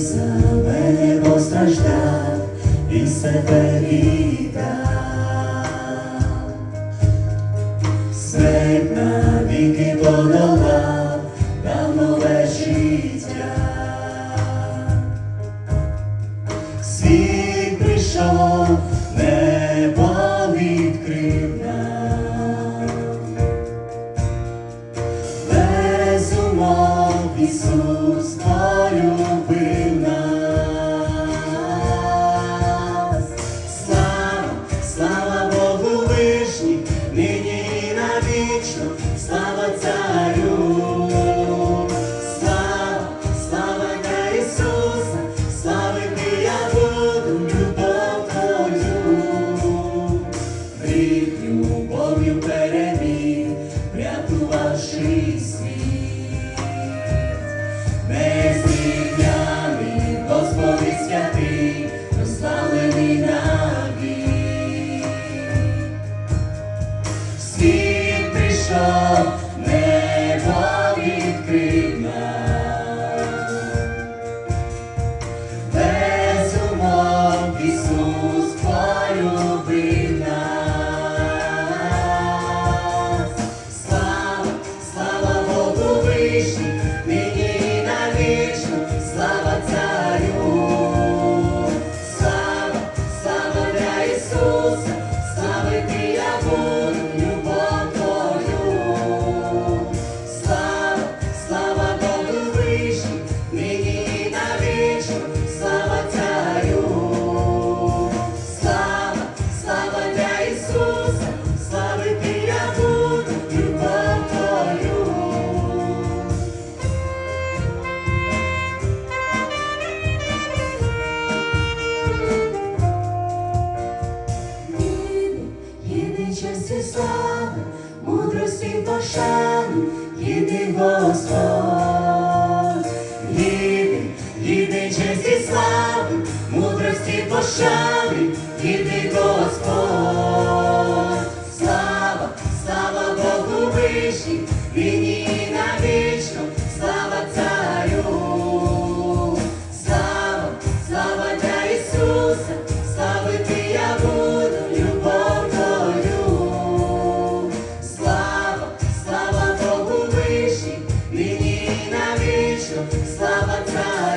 за мене постраждав і себе віддав. Смерть навіки подолав нам нове життя. Світ прийшов, небо відкрив нам. Без умов Ісус полюбив. і слави, мудрості пошани, гідний Господь, гідний, гідний честь і слави, мудрості пошани, гідний Господь, слава, слава Богу вишній. слава царю.